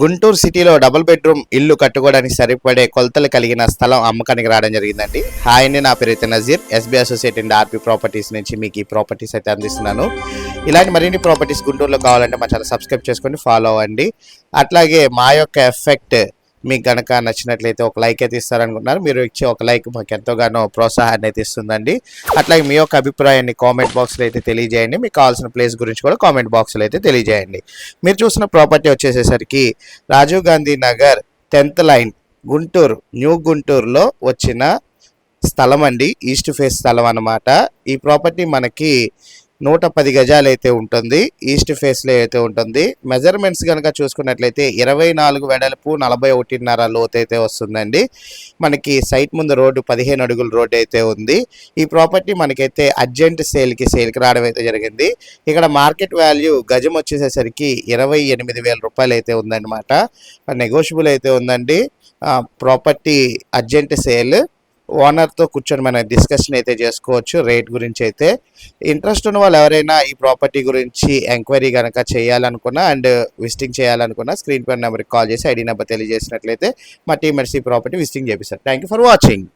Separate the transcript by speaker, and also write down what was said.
Speaker 1: గుంటూరు సిటీలో double bedroom ఇల్లు కట్టుకోవడానికి సరిపడే కొలతలు కలిగిన స్థలం అమ్మకానికి రావడం జరిగిందండి. హాయ్ అండి నా పేరు Nazeer. SB associate and RP properties నుంచి మీకు ఈ ప్రాపర్టీస్ అయితే అందిస్తున్నాను. ఇలాంటి మరిన్ని ప్రాపర్టీస్ గుంటూరులో కావాలంటే మా ఛానల్ సబ్స్క్రైబ్ చేసుకొని ఫాలో అవ్వండి. అట్లాగే మా యొక్క ఎఫెక్ట్ మీకు గనక నచ్చినట్లయితే ఒక లైక్ అయితే ఇస్తారనుకుంటున్నారు మీరు ఇచ్చే ఒక లైక్ మాకు ఎంతోగానో ప్రోత్సాహాన్ని అయితే ఇస్తుందండి. అట్లాగే మీ యొక్క అభిప్రాయాన్ని కామెంట్ బాక్స్లో అయితే తెలియజేయండి. మీకు కావాల్సిన ప్లేస్ గురించి కూడా కామెంట్ బాక్స్లో అయితే తెలియజేయండి. మీరు చూసిన property వచ్చేసేసరికి Rajiv Gandhi Nagar tenth line Guntur new గుంటూరులో వచ్చిన స్థలం అండి. ఈస్ట్ ఫేస్ స్థలం అన్నమాట. ఈ ప్రాపర్టీ మనకి నూట పది గజాలు అయితే ఉంటుంది ఈస్ట్ ఫేస్లో అయితే ఉంటుంది. మెజర్మెంట్స్ కనుక చూసుకున్నట్లయితే ఇరవై నాలుగు వెడల్పు నలభై ఒకటిన్నర లోతు అయితే వస్తుందండి. మనకి సైట్ ముందు రోడ్డు పదిహేను అడుగుల రోడ్డు అయితే ఉంది. ఈ ప్రాపర్టీ మనకైతే అర్జెంట్ సేల్కి సేల్కి రావడం అయితే జరిగింది. ఇక్కడ మార్కెట్ వాల్యూ గజం వచ్చేసేసరికి ఇరవై ఎనిమిది వేల రూపాయలు అయితే ఉందన్నమాట. నెగోషియబుల్ అయితే ఉందండి. Property urgent sale. ఓనర్తో కూర్చొని మనం డిస్కషన్ అయితే చేసుకోవచ్చు రేట్ గురించి అయితే. ఇంట్రెస్ట్ ఉన్న వాళ్ళు ఎవరైనా ఈ ప్రాపర్టీ గురించి ఎంక్వైరీ కనుక చేయాలనుకున్నా అండ్ విజిటింగ్ చేయాలనుకున్నా స్క్రీన్ పై నెంబర్కి కాల్ చేసి ఐడి నెంబర్ తెలియజేసినట్లయితే మా టీమ్ ఈ ప్రాపర్టీ విజిటింగ్ చేపిస్తారు. Thank you for watching.